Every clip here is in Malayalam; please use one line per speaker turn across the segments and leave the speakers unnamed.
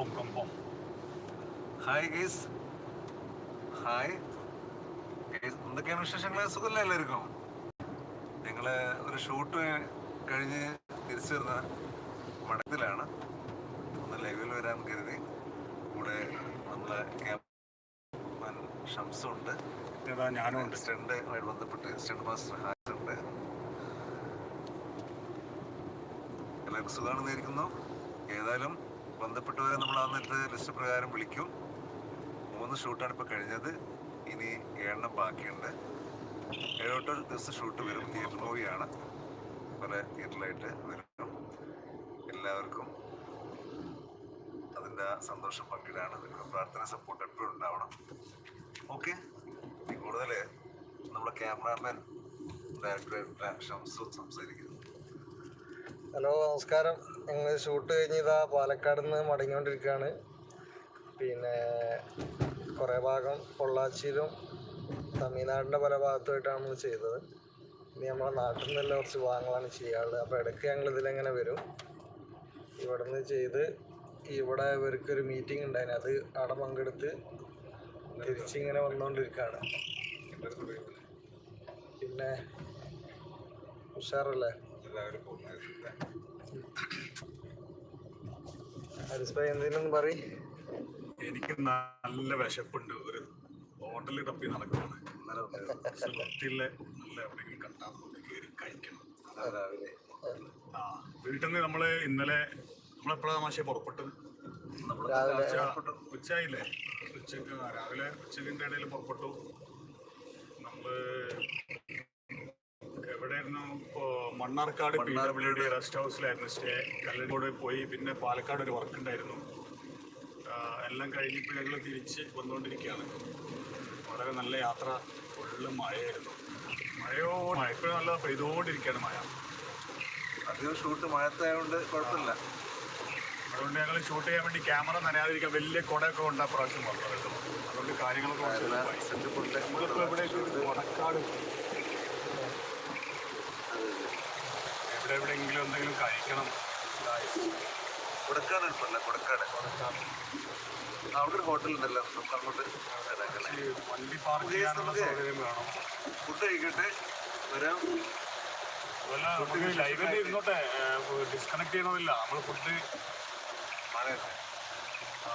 കമ്പം കമ്പം
ഹായ് ഗീസ് ഹായ് എന്തൊക്കെയാണ് വിശേഷങ്ങൾ സുഖമല്ലേ എല്ലാവർക്കും നിങ്ങൾ ഒരു ഷൂട്ട് കഴിഞ്ഞ് തിരിച്ചു വരുന്ന മടത്തിലാണ് ഒന്ന് ലൈവിൽ വരാൻ കരുതി കൂടെ നമ്മളെ ക്യാമറമാൻ
ഷംസുണ്ട് ഞാനും ഉണ്ട്
സ്റ്റണ്ടുമായി ബന്ധപ്പെട്ട് സ്റ്റണ്ട് മാസ്റ്റർ ഹാസ് ഉണ്ട് എല്ലാവർക്കും സുഖമാണെന്നിരിക്കുന്നു ഏതായാലും ബന്ധപ്പെട്ടവരെ നമ്മൾ അന്നത്തെ ലിസ്റ്റ് പ്രകാരം വിളിക്കും. മൂന്ന് ഷൂട്ടാണ് ഇപ്പോൾ കഴിഞ്ഞത്. ഇനി ഏഴെണ്ണം ബാക്കിയുണ്ട്. ഏഴോട്ട് ദിവസം ഷൂട്ട് വരും. തിയേറ്റർ മൂവിയാണ്. പല തിയേറ്ററിലായിട്ട് വരും. എല്ലാവർക്കും അതിന്റെ സന്തോഷം പങ്കിടാണ് പ്രാർത്ഥന സപ്പോർട്ട് എപ്പോഴും ഉണ്ടാവണം. ഓക്കെ കൂടുതൽ നമ്മുടെ ക്യാമറാമാൻ ഡയറക്ടർ ഷംസു സംസാരിക്കുന്നു.
ഹലോ നമസ്കാരം. ഞങ്ങൾ ഷൂട്ട് കഴിഞ്ഞ് ഇതാ പാലക്കാട് നിന്ന് മടങ്ങിക്കൊണ്ടിരിക്കുകയാണ് പിന്നെ കുറേ ഭാഗം പൊള്ളാച്ചിയിലും തമിഴ്നാടിന്റെ പല ഭാഗത്തുമായിട്ടാണ് നമ്മൾ ചെയ്തത്. ഇനി നമ്മളെ നാട്ടിൽ നിന്നെല്ലാം കുറച്ച് ഭാഗങ്ങളാണ് ചെയ്യാറുള്ളത് അപ്പോൾ ഇടയ്ക്ക് ഞങ്ങൾ ഇതിലെങ്ങനെ വരും. ഇവിടെ നിന്ന് ചെയ്ത് ഇവിടെ ഇവർക്കൊരു മീറ്റിംഗ് ഉണ്ടായിരുന്നു. അത് അവിടെ പങ്കെടുത്ത് തിരിച്ചിങ്ങനെ വന്നുകൊണ്ടിരിക്കുകയാണ് പിന്നെ ഉഷാറല്ലേ? എന്തെങ്കിലും
എനിക്ക് നല്ല വിശപ്പുണ്ട്. ഒരു ഹോട്ടലിൽ തപ്പി നടക്കുകയാണ്. നല്ല എവിടെയെങ്കിലും കണ്ടാൽ നമുക്ക് കയറി കഴിക്കണം.
രാവിലെ.
ആ വീട്ടിൽ നിന്ന് നമ്മൾ ഇന്നലെ നമ്മളെപ്പോഴാണ് മാഷെ പുറപ്പെട്ടത്?
രാവിലെ.
ഉച്ച ഉച്ചയായില്ലേ? ഉച്ചയ്ക്ക് രാവിലെ ഉച്ചക്കിന്റെ ഇടയിൽ പുറപ്പെട്ടു. നമ്മൾ എവിടെയായിരുന്നു Mannarkkad P W D rest ഹൗസിലായിരുന്നു stay. Kallur പോയി പിന്നെ പാലക്കാട് ഒരു വർക്ക് ഉണ്ടായിരുന്നു. എല്ലാം കഴിഞ്ഞിപ്പോൾ ഞങ്ങൾ തിരിച്ച് വന്നുകൊണ്ടിരിക്കുകയാണ് വളരെ നല്ല യാത്ര ഫുള്ള് മഴയായിരുന്നു. മഴയോ മഴ ഇപ്പോഴും നല്ല പെയ്തുകൊണ്ടിരിക്കുകയാണ് മഴ.
അധികം ഷൂട്ട് മഴത്തായതുകൊണ്ട് കുഴപ്പമില്ല.
അതുകൊണ്ട് ഞങ്ങൾ ഷൂട്ട് ചെയ്യാൻ വേണ്ടി ക്യാമറ നനയാതിരിക്കാൻ വലിയ കുടയൊക്കെ ഉണ്ട് പ്രാവശ്യം വന്നത്. അതുകൊണ്ട് കാര്യങ്ങളൊക്കെ എവിടെയൊക്കെ വടക്കാട് എവിടെയെങ്കിലും എന്തെങ്കിലും കഴിക്കണം. കൊടുക്കാൻ
കൊടക്കാട് എളുപ്പമല്ല കൊടക്കാട് അവിടെ ഒരു ഹോട്ടൽ ഉണ്ടല്ലോ. നമുക്ക് അങ്ങോട്ട്
വണ്ടി പാർക്ക് ചെയ്യാനുള്ള സൗകര്യം വേണം.
ഫുഡ് കഴിക്കട്ടെ. വരാം.
അതുപോലെ ഇരുന്നോട്ടെ. ഡിസ്കണക്ട് ചെയ്യണമില്ല നമ്മൾ ഫുഡ്
മഴയല്ലേ
ആ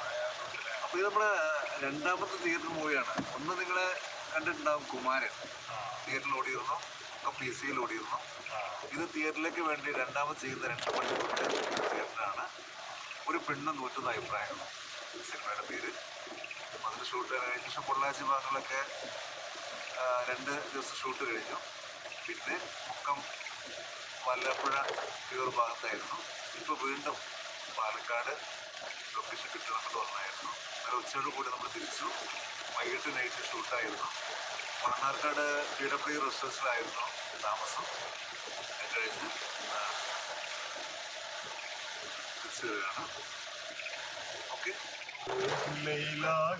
മഴയായതുകൊണ്ടല്ലേ.
അപ്പൊ ഇത് നമ്മുടെ രണ്ടാമത്തെ തിയേറ്റർ മൂവിയാണ് ഒന്ന് നിങ്ങളെ കണ്ടിട്ടുണ്ടാവും കുമാരൻ. തിയേറ്ററിൽ ഓടിയിരുന്നു? ഒക്കെ പി സിയിൽ ഓടിയിരുന്നു. ഇത് തിയേറ്ററിലേക്ക് വേണ്ടി രണ്ടാമത് ചെയ്യുന്ന രണ്ട് മണിക്കൂറിന്റെ തിയേറ്ററാണ്. ഒരു പെണ്ണ് നൂറ്റുന്ന അഭിപ്രായം. സിനിമയുടെ പേര്. അതിന് ഷൂട്ട് ഏകദേശം പൊള്ളാച്ചി ഭാഗങ്ങളൊക്കെ രണ്ട് ദിവസം ഷൂട്ട് കഴിഞ്ഞു. പിന്നെ മുക്കം വല്ലപ്പുഴ ഈ ഭാഗത്തായിരുന്നു. ഇപ്പോൾ വീണ്ടും പാലക്കാട് ലൊക്കേഷൻ കിട്ടണമെന്ന് പറഞ്ഞായിരുന്നു അങ്ങനെ ഉച്ചയോട് കൂടി നമ്മൾ തിരിച്ചു. വൈകിട്ട് നൈറ്റ് ഷൂട്ടായിരുന്നു മണ്ണാർക്കാട് പി ഡബ്ല്യു റെസ്റ്റോറൻസിലായിരുന്നു താമസം. കഴിഞ്ഞ് തിരിച്ചു വരികയാണ്. ഓക്കെ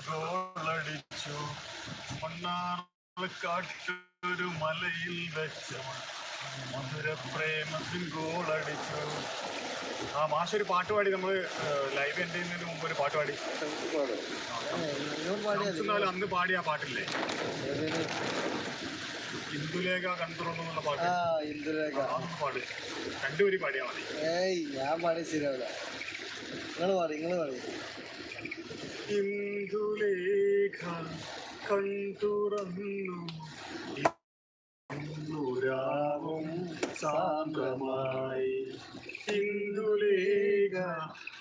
ഗോളടിച്ചു മണ്ണാർക്കാട്ടൊരു മലയിൽ വെച്ച മധുര പ്രേമത്തിൻ ഗോളടിച്ചു ആ മാഷ ഒരു പാട്ട് പാടി നമ്മൾ ലൈവ് എൻഡ് ചെയ്യുന്നതിന് മുമ്പ് ഒരു പാട്ട് പാടി. എന്നാലും അന്ന് പാടിയ ആ പാട്ടില്ലേ? ഇന്ദുലേഖ എന്നുള്ള പാട്ട്.
ആ ഇന്ദുരേഖ
അതൊന്ന് പാട്. രണ്ടുപേരും പാടിയാൽ മതി.
ഏയ് ഞാൻ പാടി ശരിയാവില്ല നിങ്ങൾ പാടി നിങ്ങൾ പാടി.
ഇന്ദുലേഖ കണ്ടുറന്നു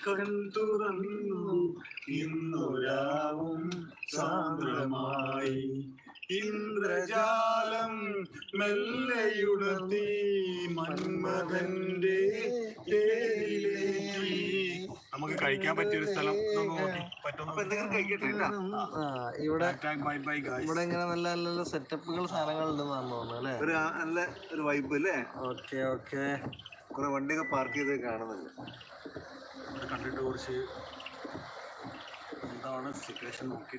കണ്ടുറന്നു ഇന്നുരാവും സാന്ദ്രമായി. ഇന്ദ്രജാലം മെല്ലയുണർത്തി മന്മഥന്റെ നമുക്ക് കഴിക്കാൻ പറ്റിയ ഒരു സ്ഥലം
ഇവിടെ
ബൈ ബൈ ഗായ്സ്
ഇവിടെ ഇങ്ങനെ നല്ല നല്ല നല്ല സെറ്റപ്പുകൾ സാധനങ്ങൾ ഉണ്ടെന്നാണ് തോന്നുന്നു അല്ലേ?
ഒരു നല്ല ഒരു വൈബ് അല്ലേ?
ഓക്കെ ഓക്കെ
കുറെ വണ്ടിയൊക്കെ പാർക്ക് ചെയ്ത് കാണുന്നുണ്ട്.
കണ്ടിട്ട് കുറച്ച് എന്താണ് സിറ്റുവേഷൻ നോക്കി